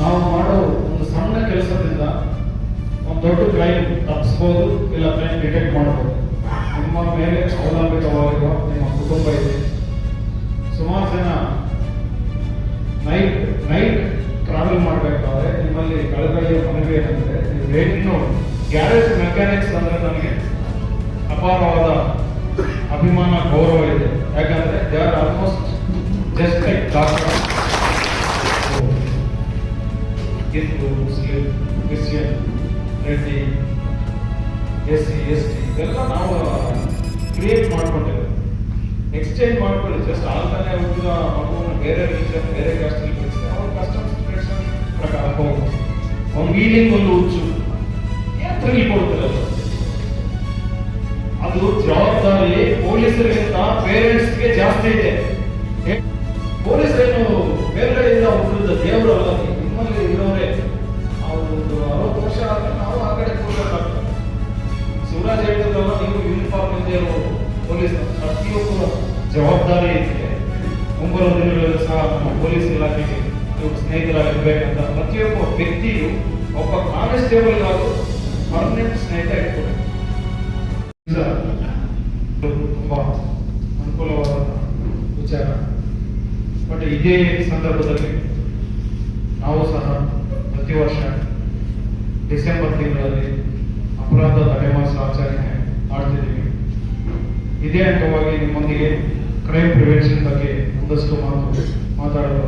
ನಾವು ಮಾಡೋ ಒಂದು ಸಣ್ಣ ಕೆಲಸದಿಂದ ಒಂದು ದೊಡ್ಡ ಕ್ರೈಮ್ ತಪ್ಪಿಸ್ಬೋದು ಇಲ್ಲ ಕ್ರೈಮ್ ಡಿಟೆಕ್ಟ್ ಮಾಡ್ಬೋದು. ನಿಮ್ಮ ಮೇಲೆ ಅವಲಂಬಿತವಾಗಿರುವ ನಿಮ್ಮ ಕುಟುಂಬ ಇದೆ. ಸುಮಾರು ಜನ ನೈಟ್ ನೈಟ್ ಟ್ರಾವೆಲ್ ಮಾಡಬೇಕಾದ್ರೆ ನಿಮ್ಮಲ್ಲಿ ಕಳೆದ ಮನವಿ ಏನಂದ್ರೆ, ನೀವು ರೇಟಿಂಗ್ ಗ್ಯಾರೇಜ್ ಮೆಕ್ಯಾನಿಕ್ಸ್ ಅಂದರೆ ನನಗೆ ಅಪಾರವಾದ ಅಭಿಮಾನ, ಗೌರವ ಇದೆ. ಯಾಕಂದ್ರೆ they are almost just like doctor Christian Reddy S C S T ಇದೆಲ್ಲ ನಾವು ಕ್ರಿಯೇಟ್ ಎಕ್ಸ್ಚೇಂಜ್ ಮಾಡ್ಕೊಳ್ಳಿ. ಜಸ್ಟ್ ಆಲ್ತಾನೆ ಮಗುವನ್ನು ಬೇರೆ ಬೇರೆ ಕಾಸ್ಟಲ್ಲಿ ಬೆಳೆಸಿದ್ರೆ ಅವ್ರ ಪ್ರಕಾರ ಒಂದು ಹುಚ್ಚು. ಏನ್ ತಿರುಗಿ ಕೊಡ್ತಾರೆ? ಅದು? ಜವಾಬ್ದಾರಿ ಪೊಲೀಸರಿಗಿಂತ ಪೇರೆಂಟ್ಸ್ಗೆ ಜಾಸ್ತಿ ಇದೆ ವಿಚಾರ. ಬಟ್ ಇದೇ ಸಂದರ್ಭದಲ್ಲಿ ನಾವು ಸಹ ಪ್ರತಿ ವರ್ಷ ಡಿಸೆಂಬರ್ ತಿಂಗಳಲ್ಲಿ ಅಪರಾಧ ತಡೆಮಾಸ ಆಚರಣೆ ಮಾಡ್ತಿದ್ದೀವಿ. ಇದೇ ಅಂಗವಾಗಿ ನಿಮ್ಮೊಂದಿಗೆ ಕ್ರೈಮ್ ಪ್ರಿವೆನ್ಷನ್ ಬಗ್ಗೆ ಒಂದಷ್ಟು ಮಾತು ಮಾತಾಡಲು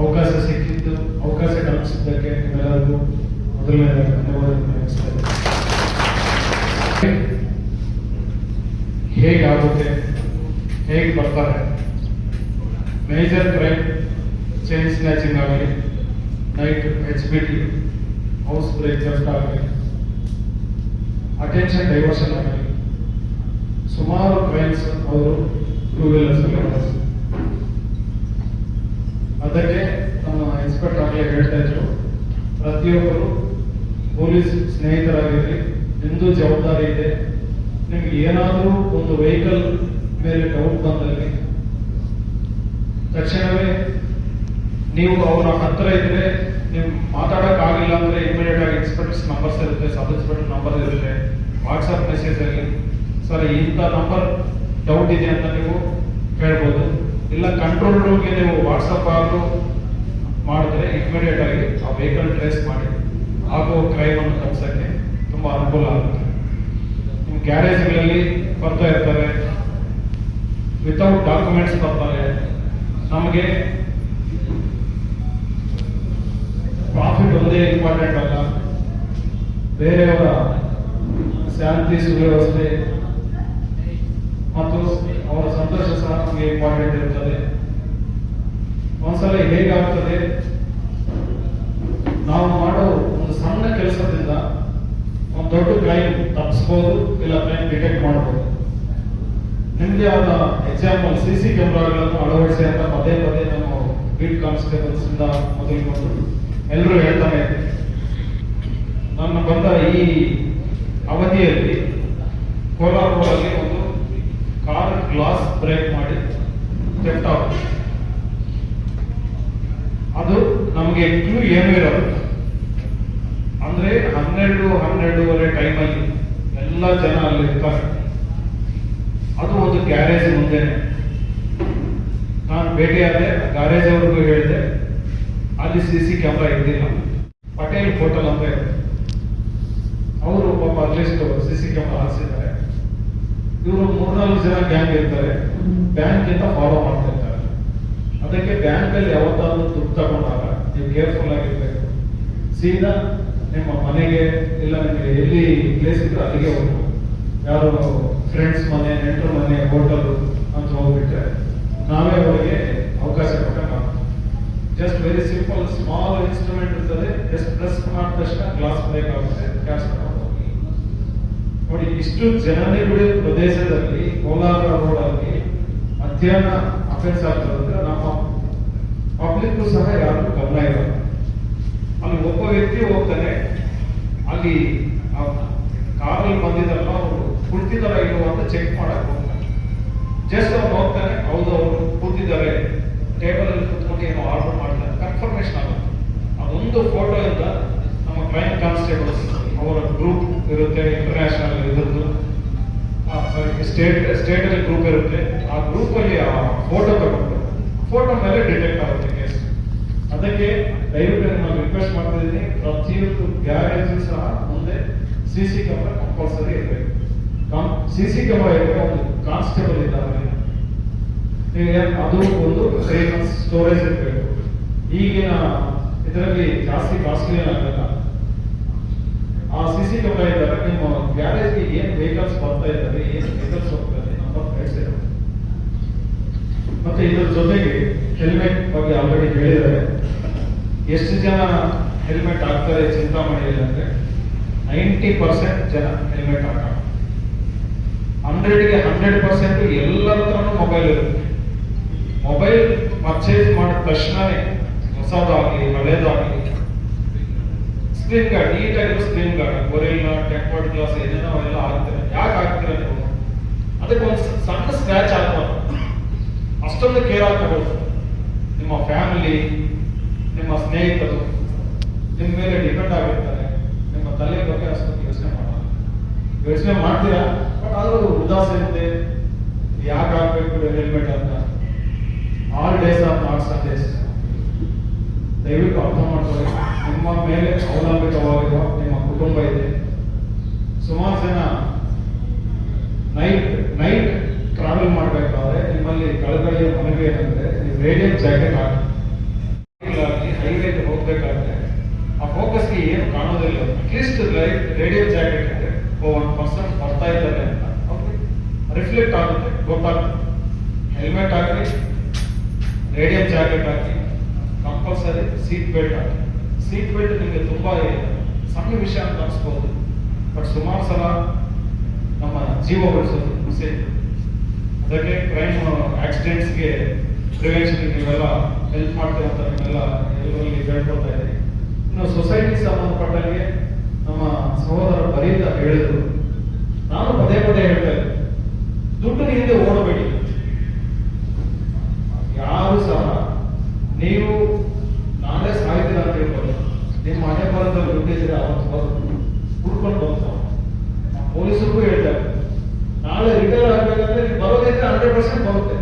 ಅವಕಾಶ ಸಿಕ್ಕಿದ್ದು, ಅವಕಾಶ ಕಲ್ಪಿಸಿದ್ದಕ್ಕೆ ನಿಮ್ಮೆಲ್ಲರಿಗೂ ಮೊದಲನೇದಾಗಿ ಧನ್ಯವಾದಗಳನ್ನು ಹೇಗಾಗುತ್ತೆ? ಹೇಗೆ ಬರ್ತಾರೆ? ಮೇಜರ್ ಕ್ರೈಮ್ ಚೈನ್ ಸ್ನ್ಯಾಚಿಂಗ್ ಆಗಲಿ night H B T house break theft ಆಗಲಿ ಅಟೆನ್ಷನ್ ಡೈವರ್ಷನ್ ಆಗಲಿ ಸುಮಾರು ಕ್ರೈಮ್ಸ್ ಅವರು ಟೂ ವೀಲರ್ಸ್ ಅದಕ್ಕೆ ನಮ್ಮ ಇನ್ಸ್ಪೆಕ್ಟರ್ ಆಗಲೇ ಹೇಳ್ತಾ ಇದ್ರು, ಪ್ರತಿಯೊಬ್ಬರು ಪೊಲೀಸ್ ಸ್ನೇಹಿತರಾಗಿರಲಿ ನಿಮ್ಮದು ಜವಾಬ್ದಾರಿ ಇದೆ, ನಿಮ್ಗೆ ಏನಾದರೂ ಒಂದು ವೆಹಿಕಲ್ ಮೇಲೆ ಡೌಟ್ ಬಂದಲ್ಲಿ ತಕ್ಷಣವೇ ನೀವು ಅವರ ಹತ್ರ ಇದ್ರೆ ನೀವು ಮಾತಾಡಕ್ ಆಗಿಲ್ಲ ಅಂದ್ರೆ ಇಮಿಡಿಯೇಟ್ ಆಗಿ ಎಕ್ಸ್ಪರ್ಟ್ಸ್ ನಂಬರ್ಸ್ ಇರುತ್ತೆ ಸಬ್ ಇನ್ಸ್ಪೆಕ್ಟರ್ ನಂಬರ್ ಇರುತ್ತೆ ವಾಟ್ಸ್ಆಪ್ ಮೆಸೇಜ್ ಅಲ್ಲಿ. ಸರ್, ಇಂಥ ನಂಬರ್ ಡೌಟ್ ಇದೆ ಅಂತ ನೀವು ಹೇಳ್ಬೋದು. ಇಲ್ಲ ಕಂಟ್ರೋಲ್ ರೂಮ್ಗೆ ನೀವು ವಾಟ್ಸಪ್ ಆಗಲು ಮಾಡಿದ್ರೆ ಇಮಿಡಿಯೇಟ್ ಆಗಿ ಆ ವೆಹಿಕಲ್ ಟ್ರೇಸ್ ಮಾಡಿ. ಆಗೋ ಕ್ರೈಮ್ ಅನ್ನು ತಪ್ಪಿಸಕ್ಕೆ ತುಂಬಾ ಅನುಕೂಲ ಆಗುತ್ತೆ. ನಿಮ್ಮ ಗ್ಯಾರೇಜ್ಗಳಲ್ಲಿ ಬರ್ತಾ ಇರ್ತಾರೆ. ವಿತೌಟ್ ಡಾಕ್ಯುಮೆಂಟ್ಸ್ ಬರ್ತಾರೆ ನಮಗೆ ಪ್ರಾಫಿಟ್ ಒಂದೇ ಇಂಪಾರ್ಟೆಂಟ್ ಅಲ್ಲ. ಬೇರೆಯವರ ಶಾಂತಿ ಸುವ್ಯವಸ್ಥೆ ಮತ್ತು ಅವರ ಸಂತೋಷ ಸಹ ನಮಗೆ ಇಂಪಾರ್ಟೆಂಟ್ ಇರುತ್ತದೆ. ಒಂದ್ಸಲ ಹೇಗಾಗ್ತದೆ? ನಾವು ಮಾಡೋ ಒಂದು ಸಣ್ಣ ಕೆಲಸದಿಂದ ಒಂದು ದೊಡ್ಡ ಕ್ರೈಮ್ ತಪ್ಪಿಸ್ಬೋದು ಇಲ್ಲ ಕ್ರೈಮ್ ಡಿಟೆಕ್ಟ್ ಮಾಡ್ಬೋದು. ನಿಮ್ಗೆ ಆದ ಎಕ್ಸಾಂಪಲ್ ಸಿ ಸಿ ಕ್ಯಾಮ್ರಾಗಳನ್ನು ಅಳವಡಿಸಿ ಅಂತ ಪದೇ ಪದೇ ನಮ್ಮ ಬೀಟ್ ಕಾನ್ಸ್ಟೇಬಲ್ಸ್ ಇಂದ ಮೊದಲುಗೊಂಡು ಎಲ್ಲರೂ ಹೇಳ್ತಾನೆ ನನ್ನ ಬಂದ ಈ ಅವಧಿಯಲ್ಲಿ ಕೋಲಾರ ರೋಡಲ್ಲಿ ಒಂದು ಕಾರ್ ಗ್ಲಾಸ್ ಬ್ರೇಕ್ ಮಾಡಿ ಕೆಟ್ಟ ಅದು ನಮಗೆ ಕ್ಲೂ ಏನೂ ಇರಲ್ಲ. ಅಂದ್ರೆ ಹನ್ನೆರಡು, ಹನ್ನೆರಡೂವರೆ ಟೈಮಲ್ಲಿ ಎಲ್ಲ ಜನ ಅಲ್ಲಿ ಇರ್ತಾರೆ. ಅದು ಒಂದು ಗ್ಯಾರೇಜ್ ಮುಂದೆ. ನಾನು ಭೇಟಿಯಾದೆ ಗ್ಯಾರೇಜ್ ಅವ್ರಿಗೂ ಹೇಳಿದೆ, ಅಲ್ಲಿ ಸಿ ಸಿ ಕ್ಯಾಮ್ರಾ ಇದ್ದಿಲ್ಲ. ಪಟೇಲ್ ಹೋಟೆಲ್ ಅಂತ ಇದೆ. ಅವರು ಪಾಪ at least C C camera ಹಾಕ್ಸಿದ್ದಾರೆ. ಇವರು ಮೂರ್ನಾಲ್ಕು ಜನ ಗ್ಯಾಂಗ್ ಇರ್ತಾರೆ. ಬ್ಯಾಂಕ್ ಅಂತ ಫಾಲೋ ಮಾಡ್ತಾ ಇರ್ತಾರೆ ಅದಕ್ಕೆ ಬ್ಯಾಂಕ್ ಅಲ್ಲಿ ಯಾವತ್ತಾದ್ರೂ ದುಡ್ಡು ತಗೊಂಡಾಗ ನೀವು ಕೇರ್ಫುಲ್ ಆಗಿರ್ಬೇಕು. ಸೀದಾ ನಿಮ್ಮ ಮನೆಗೆ, ಇಲ್ಲ ನಿಮಗೆ ಎಲ್ಲಿ ಪ್ಲೇಸ್ ಇದ್ರೆ ಅಲ್ಲಿಗೆ ಹೋಗ್ಬೇಕು ಯಾರು ಫ್ರೆಂಡ್ಸ್ ಮನೆ ನೆಂಟರ ಮನೆ ಹೋಟೆಲ್ ಅಂತ ಹೋಗ್ಬಿಟ್ರೆ ನಾವೇ ಅವರಿಗೆ ಅವಕಾಶ ಕೊಟ್ಟಾಗ just very simple small instrument ಇರ್ತದೆ ಜಸ್ಟ್ ಪ್ರೆಸ್ ಮಾಡಿದ ತಕ್ಷಣ ಗ್ಲಾಸ್ ಬ್ರೇಕ್ ಆಗುತ್ತೆ ಕ್ಯಾಶ್ ನೋಡಿ, ಇಷ್ಟು ಜನನಿಬಿಡ ಪ್ರದೇಶದಲ್ಲಿ, ಕೋಲಾರ ರೋಡ್ ಅಲ್ಲಿ ಮಧ್ಯಾಹ್ನ ಅಫೆನ್ಸ್ ಆಗ್ತದೆ ನಮ್ಮ ಪಬ್ಲಿಕ್ ಸಹ ಯಾರು ಗಮನ ಇರಲ್ಲ ಅಲ್ಲಿ ಒಬ್ಬ ವ್ಯಕ್ತಿ ಹೋಗ್ತಾನೆ, ಅಲ್ಲಿ ಕಾರಲ್ಲಿ ಬಂದಿದ್ದಲ್ಲ ಕುಳಿತಿದಾರ ಇಲ್ಲೋ ಅಂತ ಚೆಕ್ ಮಾಡಕ್ ಹೋಗ್ತಾನೆ ಜಸ್ಟ್ ಅವ್ರು ಹೋಗ್ತಾನೆ ಹೌದು, ಅವರು ಕೂತಿದ್ದಾರೆ ಟೇಬಲ್ ಅಲ್ಲಿ ಕುತ್ಕೊಂಡು ಏನೋ ಆರ್ಡರ್ ಮಾಡ್ತಾರೆ ಕನ್ಫರ್ಮೇಶನ್ ಆಗುತ್ತೆ. ಅದೊಂದು ಫೋಟೋ ಇಂದ ನಮ್ಮ ಕ್ರೈಮ್ ಕಾನ್ಸ್ಟೇಬಲ್ಸ್ ಅವರ ಗ್ರೂಪ್ ಇರುತ್ತೆ ಇಂಟರ್ನ್ಯಾಷನಲ್ ಇದರದ್ದು. ಸ್ಟೇಟ್ ಅಲ್ಲಿ ಗ್ರೂಪ್ ಇರುತ್ತೆ. ಆ ಗ್ರೂಪ್ ಅಲ್ಲಿ ಆ ಫೋಟೋ ತಗೊಂಡು ಫೋಟೋ ಮೇಲೆ ಡಿಟೆಕ್ಟ್ ಆಗುತ್ತೆ ಕೇಸ್ ಅದಕ್ಕೆ ದಯವಿಟ್ಟು ನಾನು ರಿಕ್ವೆಸ್ಟ್ ಮಾಡ್ತಾ ಇದ್ದೀನಿ ಪ್ರತಿಯೊಂದು ಗ್ಯಾರೇಜ್ ಸಹ ಮುಂದೆ ಸಿ ಸಿ ಕ್ಯಾಮ್ರಾ ಕಂಪಲ್ಸರಿ ಇರಬೇಕು. ಸಿ ಕ್ಯಾಮರಾ ಇದ್ರೆ ಒಂದು ಕಾನ್ಸ್ಟೇಬಲ್ ಇದ್ದಾರೆ ಈಗ ಅದು ಒಂದು ಸ್ಟೋರೇಜ್ ಇರಬೇಕು. ಈಗಿನ ಇದರಲ್ಲಿ ಜಾಸ್ತಿ ಕಾಸ್ಟ್ಲಿ ಆಗಲ್ಲ. ಆ ಸಿಸಿ ಕ್ಯಾಮರಾ ಇದ್ದಾರೆ ನಿಮ್ಮ ಗ್ಯಾರೇಜ್ಗೆ ಏನ್ ವೆಹಿಕಲ್ಸ್ ಬರ್ತಾ ಇದ್ದಾರೆ ಏನು ವೆಹಿಕಲ್ಸ್ ಹೋಗ್ತಾರೆ ನಂಬರ್ ಇರುತ್ತೆ. ಮತ್ತೆ ಇದ್ರ ಜೊತೆಗೆ ಹೆಲ್ಮೆಟ್ ಬಗ್ಗೆ ಆಲ್ರೆಡಿ ಹೇಳಿದ್ದಾರೆ. ಎಷ್ಟು ಜನ ಹೆಲ್ಮೆಟ್ ಹಾಕ್ತಾರೆ ಚಿಂತಾಮಣಿಯಲ್ಲಿ ಅಂದ್ರೆ ನೈಂಟಿ ಪರ್ಸೆಂಟ್ ಜನ ಹೆಲ್ಮೆಟ್ ಹಾಕಲ್ಲ ಹಂಡ್ರೆಡ್ಗೆ ಹಂಡ್ರೆಡ್ ಪರ್ಸೆಂಟ್ ಎಲ್ಲರ ಹತ್ರನೂ ಮೊಬೈಲ್ ಇರುತ್ತೆ. ಮೊಬೈಲ್ ಪರ್ಚೇಸ್ ಮಾಡಿದ ತಕ್ಷಣನೇ ಹೊಸದಾಗಲಿ, ಹಳೇದಾಗಲಿ screen guard ನೀಟಾಗಿರೋ screen guard Gorilla tempered glass ಏನೇನೋ ಅವೆಲ್ಲ ಆಗ್ತಾರೆ ಯಾಕೆ ಆಗ್ತೀರ ನೀವು? ಅದಕ್ಕೆ ಒಂದು ಸಣ್ಣ ಸ್ಕ್ರಾಚ್ ಆಗ್ಬಾರ್ದು ಅಷ್ಟೊಂದು ಕೇರ್ ತಗೊಳ್ತಾರೆ ನಿಮ್ಮ ಫ್ಯಾಮಿಲಿ ನಿಮ್ಮ ಸ್ನೇಹಿತರು ನಿಮ್ಮ ಮೇಲೆ ಡಿಪೆಂಡ್ ಆಗಿರ್ತಾರೆ. ನಿಮ್ಮ ತಲೆ ಬಗ್ಗೆ ಅಷ್ಟೊಂದು ಯೋಚನೆ ಮಾಡೋಣ ಯೋಚನೆ ಮಾಡ್ತೀರಾ? ಬಟ್ ಉದಾಸೆ ಇರುತ್ತೆ ಯಾಕೆ ಹಾಕ್ಬೇಕು ಹೆಲ್ಮೆಟ್ ಅಂತ? All days are not Sundays ದಯವಿಟ್ಟು ಅರ್ಥ ಮಾಡ್ಕೊಳ್ಳಿ. ನಿಮ್ಮ ಮೇಲೆ ಅವಲಂಬಿತವಾಗಿರುವ ನಿಮ್ಮ ಕುಟುಂಬ ಇದೆ. ಸುಮಾರು ಜನ ನೈಟ್ ನೈಟ್ ಟ್ರಾವೆಲ್ ಮಾಡಬೇಕಾದ್ರೆ ನಿಮ್ಮಲ್ಲಿ ಕಳಕಳಿಯ ಮನವಿ ಏನಂದ್ರೆ ರೇಡಿಯಂ ಜಾಕೆಟ್ ಹಾಕಿ ಹೈವೇಗೆ ಹೋಗ್ಬೇಕಾದ್ರೆ ಆ ಫೋಕಸ್ಗೆ ಏನು ಕಾಣೋದಿಲ್ಲ ಅಟ್ಲೀಸ್ಟ್ ರೇಡಿಯಂ ಜಾಕೆಟ್ ಇದ್ರೆ ಒನ್ ಪರ್ಸನ್ ಬರ್ತಾ ಇದ್ದಾರೆ ಅಂತ ರಿಫ್ಲೆಕ್ಟ್ ಆಗುತ್ತೆ ಗೊತ್ತಾಗುತ್ತೆ ಹೆಲ್ಮೆಟ್ ಹಾಕಿ ರೇಡಿಯಂ ಜಾಕೆಟ್ ಹಾಕಿ ಕಂಪಲ್ಸರಿ ಸೀಟ್ ಬೆಲ್ಟ್ ಹಾಕಿ ಸೀಟ್ ಬೆಲ್ಟ್ ನಿಮಗೆ ತುಂಬಾ ಸಣ್ಣ ವಿಷಯ ಅಂತ ಅನ್ಸ್ಬೋದು. ಬಟ್ ಸುಮಾರು ಸಲ ನಮ್ಮ ಜೀವ ಉಳಿಸೋದು ಸೇಫ್ ಅದಕ್ಕೆ ಕ್ರೈಮ್ ಆಕ್ಸಿಡೆಂಟ್ಸ್ಗೆ ಪ್ರಿವೆನ್ಷನ್ ನೀವೆಲ್ಲ ಹೆಲ್ಪ್ ಮಾಡ್ತೇವೆ ಅಂತ ನಿಮ್ಮೆಲ್ಲ ಎಲ್ಲರಲ್ಲಿ ಹೇಳ್ಕೊಳ್ತಾ ಇದ್ದೀನಿ ಇನ್ನು ಸೊಸೈಟಿ ಸಂಬಂಧಪಟ್ಟಂಗೆ ನಮ್ಮ ಸಹೋದರ ಬರೀತ ಹೇಳಿದ್ರು. ನಾನು ಪದೇ ಪದೇ ಹೇಳ್ತಾ ಇದ್ದೆ. ದುಡ್ಡು ಹಿಂದೆ ಓಡಬೇಡಿ. ಯಾರು ಸಹ ನೀವು ನಾನೇ ಹೇಳ್ಬೋದು ನಿಮ್ಮ ಮನೆ ಬರೋದ್ರಲ್ಲಿ ದುಡ್ಡಿದ್ರೆ ಅವತ್ತು ಬರೋದು ಹುಡ್ಕೊಂಡು ಬರ್ತಾವ ಪೊಲೀಸರಿಗೂ ಹೇಳ್ತಾರೆ, ನಾಳೆ ರಿಟೈರ್ ಆಗ್ಬೇಕಂದ್ರೆ ನೀವು ಬರೋದಿದ್ರೆ ಹಂಡ್ರೆಡ್ ಪರ್ಸೆಂಟ್ ಬರುತ್ತೆ.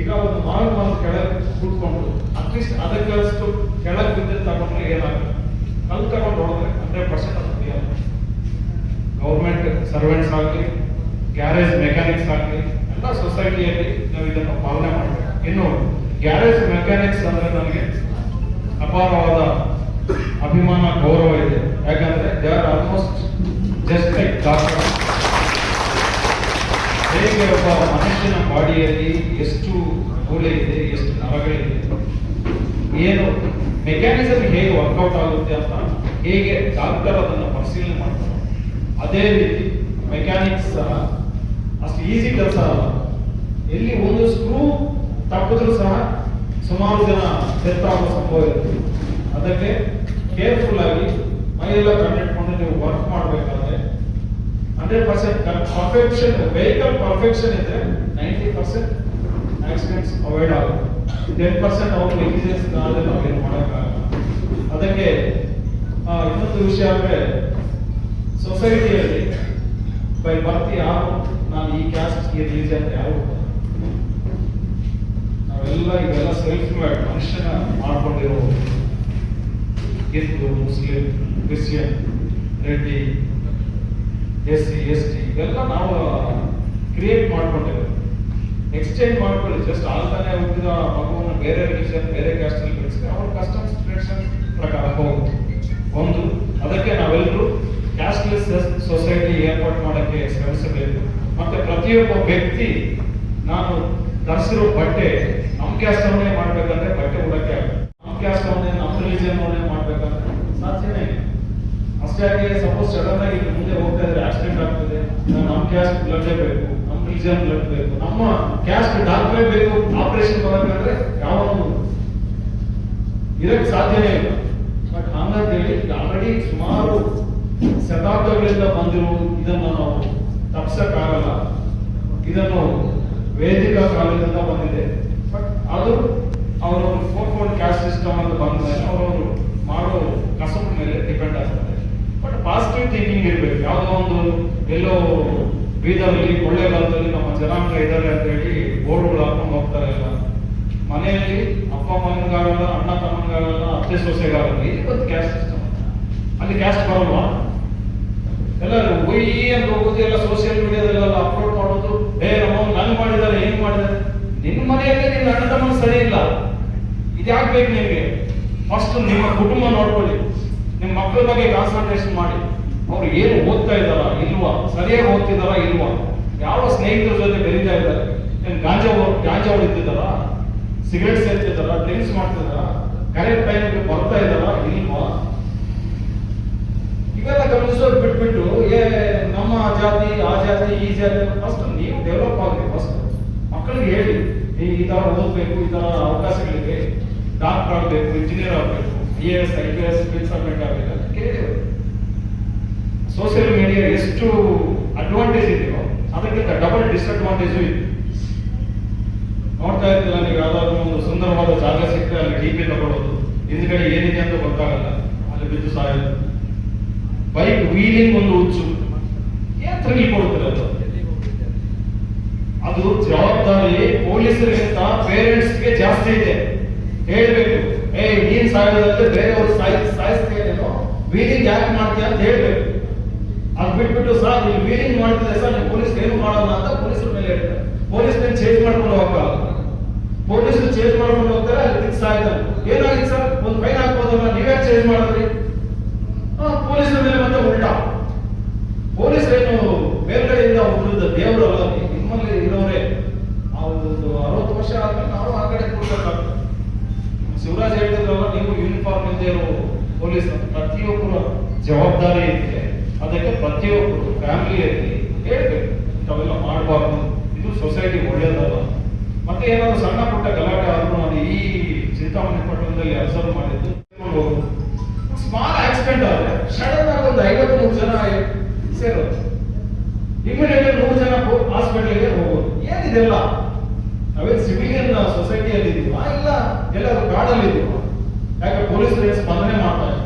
ಈಗ ಒಂದು ಮಾಲ್ ಮಾಲ್ ಕೆಳಗೆ ಕೂತ್ಕೊಂಡು ಅಟ್ಲೀಸ್ಟ್ ಅದಕ್ಕಷ್ಟು ಕೆಳಗೆ ಬಿದ್ದ ತಗೊಂಡ್ರೆ ಏನಾಗುತ್ತೆ? ಕಲ್ ತಗೊಂಡು ಹೋದ್ರೆ ಹಂಡ್ರೆಡ್ ಪರ್ಸೆಂಟ್ ಅದು ಗೌರ್ಮೆಂಟ್ ಸರ್ವೆಂಟ್ಸ್ ಆಗಲಿ ಗ್ಯಾರೇಜ್ ಮೆಕ್ಯಾನಿಕ್ಸ್ ಆಗಲಿ, ಎಲ್ಲ ಸೊಸೈಟಿಯಲ್ಲಿ ನಾವು ಇದನ್ನು ಪಾಲನೆ ಮಾಡಬೇಕು. ಇನ್ನು ಗ್ಯಾರೇಜ್ ಮೆಕ್ಯಾನಿಕ್ಸ್ ಅಂದ್ರೆ ನನಗೆ ಅಪಾರವಾದ ಅಭಿಮಾನ ಗೌರವ ಇದೆ. ಯಾಕಂದ್ರೆ they are almost just like doctor ಹೇಗೆ ಒಬ್ಬ ಮನುಷ್ಯನ ಬಾಡಿಯಲ್ಲಿ ಎಷ್ಟು ಮೂಲೆ ಇದೆ, ಎಷ್ಟು ನರಗಳಿದೆ ಏನು ಮೆಕ್ಯಾನಿಸಮ್ ಹೇಗೆ ವರ್ಕೌಟ್ ಆಗುತ್ತೆ ಅಂತ ಹೇಗೆ ಡಾಕ್ಟರ್ ಅದನ್ನು ಪರಿಶೀಲನೆ ಮಾಡ್ತಾರೆ. ಅದೇ ರೀತಿ ಮೆಕ್ಯಾನಿಕ್ಸ್ ಅಷ್ಟು ಈಸಿ ಕೆಲಸ ಅಲ್ಲ ಎಲ್ಲಿ ಒಂದು ಸ್ಕ್ರೂ ತಪ್ಪಿದ್ರು ಸಹ ಸುಮಾರು ಜನ ಡೆತ್ ಆಗೋ ಸಂಭವ ಇರುತ್ತೆ ಅದಕ್ಕೆ ಕೇರ್ಫುಲ್ ಆಗಿ ಮೈಯೆಲ್ಲ ಕಣ್ಣಿಟ್ಕೊಂಡು ನೀವು ವರ್ಕ್ ಮಾಡಬೇಕಾದ್ರೆ hundred percent perfection vehicle perfection ಇದ್ರೆ ನೈಂಟಿ ಪರ್ಸೆಂಟ್ ಆಕ್ಸಿಡೆಂಟ್ಸ್ ಅವಾಯ್ಡ್ ಆಗುತ್ತೆ. ಟೆನ್ ಪರ್ಸೆಂಟ್ ಅವ್ರ ನೆಗ್ಲಿಜೆನ್ಸ್ ಆದ್ರೆ ನಾವೇನು ಮಾಡೋಕ್ಕಾಗಲ್ಲ. ಅದಕ್ಕೆ ಇನ್ನೊಂದು ವಿಷಯ ಅಂದ್ರೆ ಸೊಸೈಟಿಯಲ್ಲಿ ಬೈ ಬರ್ತಿ ಯಾರು, ನಾನು ಈ ಕ್ಯಾಸ್ಟ್ ಈ ರಿಲಿಜನ್ ಯಾರು ನಾವೆಲ್ಲ ಇವೆಲ್ಲ ಸೆಲ್ಫ್ ಮನುಷ್ಯನ ಮಾಡ್ಕೊಂಡಿರೋ Hindu Muslim, Christian, Reddy S C S T ಇವೆಲ್ಲ ನಾವು ಕ್ರಿಯೇಟ್ ಮಾಡ್ಕೊಂಡೇವೆ. ಎಕ್ಸ್ಚೇಂಜ್ ಮಾಡ್ಕೊಳ್ಳಿ ಜಸ್ಟ್ ಆಲ್ತಾನೆ ಹುಟ್ಟಿದ ಮಗುವನ್ನು ಬೇರೆ ರಿಲಿಜನ್ ಬೇರೆ ಕ್ಯಾಸ್ಟ್ ಅಲ್ಲಿ ಬೆಳೆಸಿದ್ರೆ ಅವ್ರ ಕಸ್ಟಮ್ಸ್ ಟ್ರೆಡಿಷನ್ ಪ್ರಕಾರ ಹೋಗುತ್ತೆ. ಒಂದು, ಅದಕ್ಕೆ ನಾವೆಲ್ಲರೂ ಕ್ಯಾಸ್ಟ್ಲೆಸ್ ಸೊಸೈಟಿ ಏರ್ಪಾಟ್ ಮಾಡೋಕ್ಕೆ ಶ್ರಮಿಸಬೇಕು. ಮತ್ತೆ ಪ್ರತಿಯೊಬ್ಬ ವ್ಯಕ್ತಿ, ನಾನು ಧರಿಸಿರೋ ಬಟ್ಟೆ ನಮ್ಮ ಕ್ಯಾಸ್ಟವನ್ನೇ ಮಾಡ್ಬೇಕಂದ್ರೆ ಬಟ್ಟೆ ಉಡಕ್ಕೆ ಆಗಲ್ಲ ನಮ್ ಕ್ಯಾಸ್ಟ್ ಅವನ್ನೇ ನಮ್ ರಿಲಿಜನ್ ಅವನ್ನೇ ಮಾಡ್ಬೇಕಂದ್ರೆ ಸಾಧ್ಯನೇ ಇಲ್ಲ ಅಷ್ಟೇ ಆಗಿ ಸಪೋಸ್ ಸಡನ್ ಆಗಿ ಇಲ್ಲಿ ಮುಂದೆ ಹೋಗ್ತಾ ಇದ್ರೆ ಆಕ್ಸಿಡೆಂಟ್ ಆಗ್ತದೆ ನಾವು ನಮ್ಮ ಕ್ಯಾಸ್ಟ್ ಬ್ಲಡ್ ಬೇಕು ರಿಲಿಜನ್ ಬೇಕು ನಮ್ಮ ಕ್ಯಾಸ್ಟ್ ಡಾಕ್ಟ್ರೇ ಬೇಕು ಆಪರೇಷನ್ ಮಾಡಬೇಕಂದ್ರೆ ಯಾವ ಇರಕ್ ಸಾಧ್ಯನೇ ಇಲ್ಲ. ಬಟ್ ಹಂಗಂತೇಳಿ ಆಲ್ರೆಡಿ ಸುಮಾರು ಶತಾಬ್ದಗಳಿಂದ ಬಂದಿರೋ ಇದನ್ನ ನಾವು ತಪ್ಸಕ್ಕಾಗಲ್ಲ. ಇದನ್ನು ವೇದಿಕ ಕಾಲದಿಂದ ಬಂದಿದೆ. ಬಟ್ ಅದು ಅವರವರು ಫೋರ್ ಫೋರ್ ಕ್ಯಾಸ್ಟ್ ಸಿಸ್ಟಮ್ ಅಂತ ಬಂದ ಮೇಲೆ ಅವರವರು ಮಾಡೋ ಕಸಬ್ ಮೇಲೆ ಡಿಪೆಂಡ್ ಆಗ್ತದೆ. ಪಾಸಿಟಿವ್ ಥಿಂಕಿಂಗ್ ಇರಬೇಕು. ಯಾವುದೋ ಒಂದು ಎಲ್ಲೋ ಬೀದರಲ್ಲಿ ಕೊಳ್ಳೇಗಾಲದಲ್ಲಿ ನಮ್ಮ ಜನಾಂಗ ಇದ್ದಾರೆ ಅಂತ ಹೇಳಿ ಬೋರ್ಡ್ಗಳು ಹಾಕೊಂಡು ಹೋಗ್ತಾರೆ ಎಲ್ಲ ಮನೆಯಲ್ಲಿ ಅಪ್ಪ ಅಮ್ಮನಿಗಾಗಲ್ಲ, ಅಣ್ಣ ತಮ್ಮನಿಗಾಗಲ್ಲ, ಅತ್ತೆ ಸೊಸೆಗಾಗಲ್ಲ ಒಂದು ಕ್ಯಾಸ್ಟ್ ಸಿಸ್ಟಮ್ ಅಲ್ಲಿ ಕ್ಯಾಸ್ಟ್ ಬರಲ್ವಾ? ಎಲ್ಲರೂ ಒಯ್ಯಿ ಅಂತ ಹೋಗೋದು ಎಲ್ಲ ಸೋಷಿಯಲ್ ಮೀಡಿಯಾದಲ್ಲೆಲ್ಲ ಅಪ್ಲೋಡ್ ಮಾಡೋದು ಏ ನಮ್ಮ ನಂಗೆ ಮಾಡಿದ್ದಾರೆ ಏನು ಮಾಡಿದ್ದಾರೆ. ನಿನ್ನ ಮನೆಯಲ್ಲಿ ನಿನ್ನ ಅಣ್ಣ ತಮ್ಮ ಸರಿ ಇಲ್ಲ. ಇದು ಯಾಕೆ ಬೇಕು ನಿಮಗೆ? ಫಸ್ಟ್ ನಿಮ್ಮ ಕುಟುಂಬ ನೋಡ್ಕೊಳ್ಳಿ. ನಿಮ್ಮ ಮಕ್ಕಳ ಬಗ್ಗೆ ಕಾನ್ಸಂಟ್ರೇಷನ್ ಮಾಡಿ. ಅವ್ರು ಏನು ಓದ್ತಾ ಇದ್ದಾರ ಇಲ್ವಾ? ಸರಿಯಾಗಿ ಓದ್ತಿದಾರ ಇಲ್ವಾ? ಯಾವ ಸ್ನೇಹಿತರ ಜೊತೆ ಬೆರೀತಾ ಇದ್ದಾರೆ. ಗಾಂಜಾ ಗಾಂಜಾ ಹೊಡಿತಿದ್ದಾರಾ ಸಿಗರೆಟ್ ಸೇರ್ತಿದ್ದಾರಾ ಡ್ರಿಂಕ್ಸ್ ಮಾಡ್ತಿದಾರ ಕರೆಕ್ಟ್ ಟೈಮ್ಗೆ ಬರ್ತಾ ಇದ್ದಾರ? ಇಲ್ವಾ? ಇವೆಲ್ಲ ಗಮನಿಸೋದು ಬಿಟ್ಬಿಟ್ಟು, ಏ, ನಮ್ಮ ಜಾತಿ, ಆ ಜಾತಿ, ಈ ಜಾತಿ ಫಸ್ಟ್ ನೀವು ಡೆವಲಪ್ ಆಗಲಿ ಫಸ್ಟ್ ಮಕ್ಕಳಿಗೆ ಹೇಳಿ ಈ ಈ ತರ ಓದಬೇಕು, ಈ ತರ ಅವಕಾಶಗಳಿದೆ. ಡಾಕ್ಟರ್ ಆಗಬೇಕು ಇಂಜಿನಿಯರ್ ಆಗಬೇಕು I A S I P S principal ಆಗಬೇಕು. ಸೋಷಿಯಲ್ ಮೀಡಿಯಾ ಎಷ್ಟು ಅಡ್ವಾಂಟೇಜ್ ಇದೆಯೋ, ಅದಕ್ಕಿಂತ ಡಬಲ್ ಡಿಸ್ಅಡ್ವಾಂಟೇಜು ಇದೆ. ನೋಡ್ತಾ ಇರ್ತೀರ ನೀವು ಯಾವ್ದಾದ್ರು ಒಂದು ಸುಂದರವಾದ ಜಾಗ ಸಿಕ್ಕರೆ ಅಲ್ಲಿ ಟಿ ಪಿ ತಗೊಳ್ಳೋದು, ಹಿಂದ್ಗಡೆ ಏನಿದೆ ಅಂತ ಗೊತ್ತಾಗಲ್ಲ, ಅಲ್ಲಿ ಬಿದ್ದು ಸಾಯೋದು. ಬೈಕ್ ವೀಲಿಂಗ್ ಒಂದು ಹುಚ್ಚು. ಏನ್ ಥ್ರಿಲ್ ಕೊಡುತ್ತೆ ಅದು? ಅದು ಜವಾಬ್ದಾರಿ ಪೊಲೀಸರಿಗಿಂತ ಪೇರೆಂಟ್ಸ್ಗೆ ಜಾಸ್ತಿ ಇದೆ. ಹೇಳ್ಬೇಕು ಏ ನೀನ್ ಸಾಯೋದಂತೆ ಬೇರೆಯವರು ಸಾಯಿಸ್ತೇನೆ ವೀಲಿಂಗ್ ಯಾಕೆ ಮಾಡ್ತೀಯ? ಅಂತ ಹೇಳ್ಬೇಕು. ಅದ್ ಬಿಟ್ಬಿಟ್ಟು ಸರ್, ನೀವು ವೀಲಿಂಗ್ ಮಾಡ್ತಿದ್ರೆ ಸರ್, ನೀವು ಪೊಲೀಸ್ ಏನು ಮಾಡೋಣ ಅಂತ ಪೊಲೀಸರ ಮೇಲೆ ಹೇಳ್ತಾರೆ. ಪೊಲೀಸ್ ಚೇಂಜ್ ಮಾಡ್ಕೊಂಡು ಹೋಗಲ್ಲ ಪೊಲೀಸರು ಚೇಂಜ್ ಮಾಡ್ಕೊಂಡು ಹೋಗ್ತಾರೆ, ಅಲ್ಲಿ ಫಿಕ್ಸ್ ಆಯ್ತಾರೆ ಏನಾಗಿತ್ತು ಸರ್? ಒಂದು ಫೈನ್ ಹಾಕ್ಬೋದಲ್ಲ ನೀವೇ ಚೇಂಜ್ ಮಾಡಿದ್ರಿ? ಪೊಲೀಸರ ಮೇಲೆ ಮತ್ತೆ ಉಲ್ಟಾ. ಏನು ಮೇಲ್ಗಡೆಯಿಂದ ಉಳಿದ ದೇವರು ಅಲ್ಲ, ನಿಮ್ಮಲ್ಲಿ ಇರೋರೇ. ಒಂದು ಅರವತ್ತು ವರ್ಷ ಆದ್ಮೇಲೆ ನಾವು ಆ ಕಡೆ ಕೊಡ್ಬೇಕಾಗ್ತದೆ ಶಿವರಾಜ್ ಹೇಳಿದ್ರಲ್ಲ ನೀವು ಯೂನಿಫಾರ್ಮ್ ಇಲ್ಲದೆ ಇರೋ ಪೊಲೀಸ್ ಪ್ರತಿಯೊಬ್ಬರ ಜವಾಬ್ದಾರಿ ಇದೆ. ಪ್ರತಿಯೊಬ್ಬರು ಫ್ಯಾಮಿಲಿಯಲ್ಲಿ ಹೇಳ್ಬೇಕು. ಇಂಥವೆಲ್ಲ ಮಾಡಬಾರ್ದು. ಇದು ಸೊಸೈಟಿ ಒಳ್ಳೆಯದಲ್ಲ ಮತ್ತೆ ಏನಾದ್ರು ಸಣ್ಣ ಪುಟ್ಟ ಗಲಾಟೆ ಆದ್ರೂ ಅದು ಈ ಚಿಂತಾಮಣಿ ಪಟ್ಟಣದಲ್ಲಿ ಅಬ್ಸರ್ವ್ ಮಾಡಿದ್ದು ಸ್ಮಾಲ್ ಆಕ್ಸಿಡೆಂಟ್ ಆದರೆ ಸಡನ್ ಆಗಿ ಒಂದು ಐವತ್ತು ನೂರು ಜನ ಸೇರೋದು. ಇಮಿಡಿಯೇಟ್ ನೂರು ಜನ ಹಾಸ್ಪಿಟಲ್ಗೆ ಹೋಗೋದು. ಏನಿದೆಲ್ಲ? ನಾವೇನು ಸಿವಿಲಿಯನ್ ಸೊಸೈಟಿಯಲ್ಲಿ ಇದೀವಾ ಇಲ್ಲ. ಎಲ್ಲರೂ ಕಾಡಲ್ಲಿ ಇದೀವಾ ಯಾಕೆ ಪೊಲೀಸರು ಸ್ಪಂದನೆ ಮಾಡ್ತಾರೆ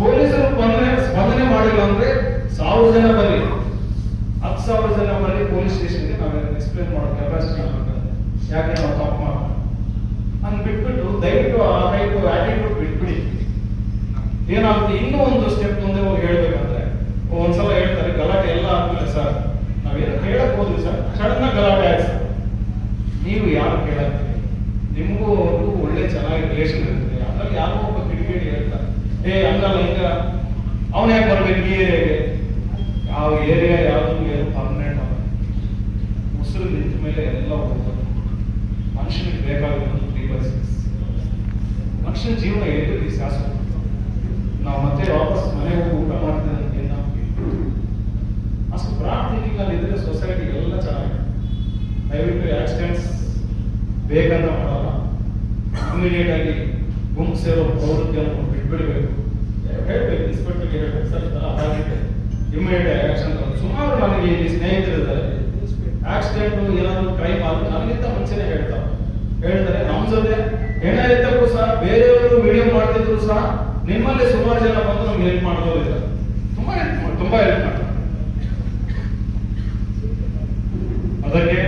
ಪೊಲೀಸರು ಸ್ಪಂದನೆ ಸ್ಪಂದನೆ ಮಾಡಿಲ್ಲ ಅಂದ್ರೆ ಸಾವಿರ ಜನ ಬರಲಿ. ಹತ್ತು ಸಾವಿರ ಜನ ಬರಲಿ ಪೊಲೀಸ್ ಸ್ಟೇಷನ್ಗೆ ನಾವು ಎಕ್ಸ್ಪ್ಲೇನ್ ಮಾಡೋ ಕೆಪಾಸಿಟಿ ಯಾಕೆ ನಾವು ತಪ್ಪು ಮಾಡ್ತೀವಿ ಹಂಗೆ ಬಿಟ್ಬಿಟ್ಟು ದಯವಿಟ್ಟು ಆ ಟೈಪ್ ಆಟಿಟ್ಯೂಡ್ ಬಿಟ್ಬಿಡಿ. ಏನಾಗುತ್ತೆ? ಇನ್ನೂ ಒಂದು ಸ್ಟೆಪ್ ಮುಂದೆ ಹೋಗಿ ಹೇಳ್ಬೇಕಂದ್ರೆ, ಒಂದ್ಸಲ ಹೇಳ್ತಾರೆ, ಗಲಾಟೆ ಎಲ್ಲ ಆದ್ಮೇಲೆ ಸರ್. ನಾವೇನು ಕೇಳಕ್ ಹೋದ್ವಿ ಸರ್. ಸಡನ್ ಗಲಾಟೆ ಆಯ್ತು ಸರ್. ನೀವು ಯಾರು ಕೇಳಕ್ಕೆ ನಿಮಗೂ ಅವ್ರಿಗೂ ಒಳ್ಳೆ ಚೆನ್ನಾಗಿ ರಿಲೇಷನ್ ಇರುತ್ತೆ. ಅದ್ರಲ್ಲಿ ಯಾರೋ ಒಬ್ಬ ಕಿಡಿಗೇಡಿ ಹೇಳ್ತಾರೆ, ಏ, ಹಂಗಲ್ಲ ಹಿಂಗ. ಅವನ ಯಾಕೆ ಬರ್ಬೇಕು? ಈ ಏರಿಯಾಗೆ? ಯಾವ ಏರಿಯಾ ಯಾವುದು ಪರ್ಮನೆಂಟ್ ಅಲ್ಲ ಉಸಿರು ನಿಂತ ಮೇಲೆ ಎಲ್ಲ ಹೋಗ್ತದೆ ಮನುಷ್ಯನಿಗೆ ಬೇಕಾಗಿರೋದು ಮನುಷ್ಯನ ಜೀವನ ಎಲ್ಲಿ ಶಾಶ್ವತ ನಾವು ಮತ್ತೆ ವಾಪಸ್ ಮನೆಗೆ ಹೋಗಿ ಊಟ ಮಾಡ್ತೇವೆ ಅಂತ ಏನ್ ನಾವು ಅಷ್ಟು ಪ್ರಾರ್ಥನೆಗಳಲ್ಲಿ ಇದ್ರೆ ಸೊಸೈಟಿ ಎಲ್ಲ ಚೆನ್ನಾಗಿದೆ ದಯವಿಟ್ಟು ಆಕ್ಸಿಡೆಂಟ್ಸ್ ಬೇಕಂತ ಮಾಡಲ್ಲ ಇಮಿಡಿಯೇಟ್ ಆಗಿ ಗುಂಪು ಸೇರೋ ಪ್ರವೃತ್ತಿಯನ್ನು ಬಿಟ್ಬಿಡ್ಬೇಕು ಹೇಳ್ಬೇಕು ಇನ್ಸ್ಪೆಕ್ಟರ್ಗೆ ಹೇಳ್ಬೇಕು ಸರ್ ಈ ಥರ ಆಗಿದೆ ಇಮಿಡಿಯೇಟ್ ಆಕ್ಷನ್ ಸುಮಾರು ನನಗೆ ಇಲ್ಲಿ ಸ್ನೇಹಿತರಿದ್ದಾರೆ ಆಕ್ಸಿಡೆಂಟ್ ಏನಾದ್ರು ಕ್ರೈಮ್ ಆದ್ರೆ ನನಗಿಂತ ಮುಂಚೆನೆ ಹೇಳ್ತಾರೆ ಹೇಳ್ತಾರೆ ನಮ್ಮ ಜೊತೆ ಏನಾಯ್ತಕ್ಕೂ ಸಹ ಬೇರೆಯವರು ಮಾಡ್ತಿದ್ರು ಸಹ ನಿಮ್ಮಲ್ಲಿ ಸುಮಾರು ಜನ ಬಂದು ನಮ್ಗೆ ಹೆಲ್ಪ್ ಮಾಡೋದಿಲ್ಲ ತುಂಬಾ ಹೆಲ್ಪ್ ಮಾಡಿ, ತುಂಬಾ ಹೆಲ್ಪ್ ಮಾಡ್ತಾರೆ ಅದಕ್ಕೆ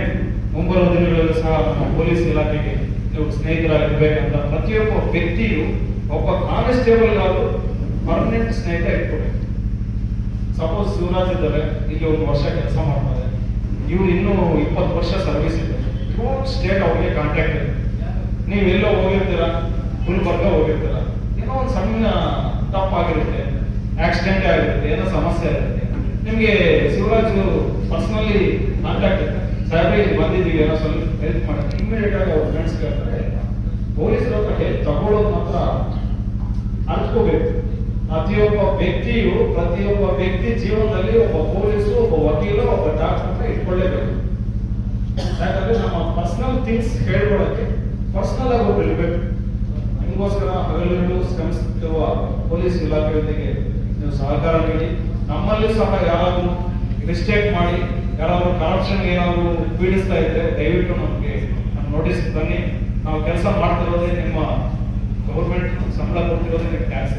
ಮುಂಬರುವ ದಿನಗಳಲ್ಲಿ ಸಹ ನಮ್ಮ ಪೊಲೀಸ್ ಇಲಾಖೆಗೆ ನೀವು ಸ್ನೇಹಿತರಾಗಿರ್ಬೇಕಂತ ಪ್ರತಿಯೊಬ್ಬ ವ್ಯಕ್ತಿಯು ಒಬ್ಬ ಕಾನ್ಸ್ಟೇಬಲ್ ಆದರೂ ಪರ್ಮನೆಂಟ್ ಸ್ನೇಹಿತ ಇಟ್ಕೊಬೇಕು. ಸಪೋಸ್ ಶಿವರಾಜ್ ಇದ್ದಾರೆ, ಇಲ್ಲಿ ಒಂದು ವರ್ಷ ಕೆಲಸ ಮಾಡ್ತಾರೆ. ಇವ್ರು ಇನ್ನೂ ಇಪ್ಪತ್ತು ವರ್ಷ ಸರ್ವಿಸ್ ಇದೆ ಥ್ರೂ ಸ್ಟೇಟ್ ಅವ್ರಿಗೆ ಕಾಂಟ್ಯಾಕ್ಟ್ ಇದೆ. ನೀವು ಎಲ್ಲೋ ಹೋಗಿರ್ತೀರಾ? ಗುಲ್ಬರ್ಗ ಹೋಗಿರ್ತೀರಾ? ಸಣ್ಣ ತಪ್ಪಾಗಿರುತ್ತೆ ಆಕ್ಸಿಡೆಂಟ್ ಆಗಿರುತ್ತೆ, ಏನೋ ಸಮಸ್ಯೆ ಆಗಿರುತ್ತೆ. ನಿಮಗೆ ಶಿವರಾಜ್ ಪರ್ಸನಲಿ ಕಾಂಟ್ಯಾಕ್ಟ್ ಸರ್ವೆ ಇಲ್ಲಿ ಬಂದಿದ್ದೀವಿ, ಏನೋ ಸ್ವಲ್ಪ ಹೆಲ್ಪ್ ಮಾಡಿ. ಇಮಿಡಿಯೇಟ್ ಆಗಿ ಅವ್ರ ಫ್ರೆಂಡ್ಸ್ ಕೇಳ್ತಾರೆ ಪೊಲೀಸರ ಹೆಲ್ಪ್ ತಗೊಳ್ಳೋದು ಮಾತ್ರ ಅರ್ತ್ಕೋಬೇಕು. ಪ್ರತಿಯೊಬ್ಬ ವ್ಯಕ್ತಿಯು, ಪ್ರತಿಯೊಬ್ಬ ವ್ಯಕ್ತಿ ಜೀವನದಲ್ಲಿ ಒಬ್ಬ ಪೊಲೀಸು, ಒಬ್ಬ ವಕೀಲ, ಒಬ್ಬ ಡಾಕ್ಟರ್ ಇಟ್ಕೊಳ್ಳೇಬೇಕು. ಯಾಕಂದ್ರೆ ನಮ್ಮ ಪರ್ಸನಲ್ ಥಿಂಗ್ಸ್ ಹೇಳ್ಕೊಳಕ್ಕೆ ಪರ್ಸನಲ್ ಆಗಿ ಒಬ್ಬರು ಇರ್ಬೇಕು. ಶ್ರಮಿಸುತ್ತಿರುವ ಪೊಲೀಸ್ ಇಲಾಖೆಯೊಂದಿಗೆ ನೀವು ಸಹಕಾರ ನೀಡಿ, ನಮ್ಮಲ್ಲಿ ಸಹ ಯಾರಾದರೂ ಮಿಸ್ಟೇಕ್ ಮಾಡಿ, ಯಾರಾದರೂ ಕರಪ್ಷನ್ ಏನಾದರೂ ಪೀಡಿಸ್ತಾ ಇದ್ರೆ ದಯವಿಟ್ಟು ನಮಗೆ ನೋಟಿಸ್ ಬನ್ನಿ. ನಾವು ಕೆಲಸ ಮಾಡ್ತಿರೋದೇ ನಿಮ್ಮ ಗೌರ್ಮೆಂಟ್ ಸಂಬಳ ಕೊಡ್ತಿರೋದೇ ನಿಮಗೆ ಟ್ಯಾಕ್ಸ್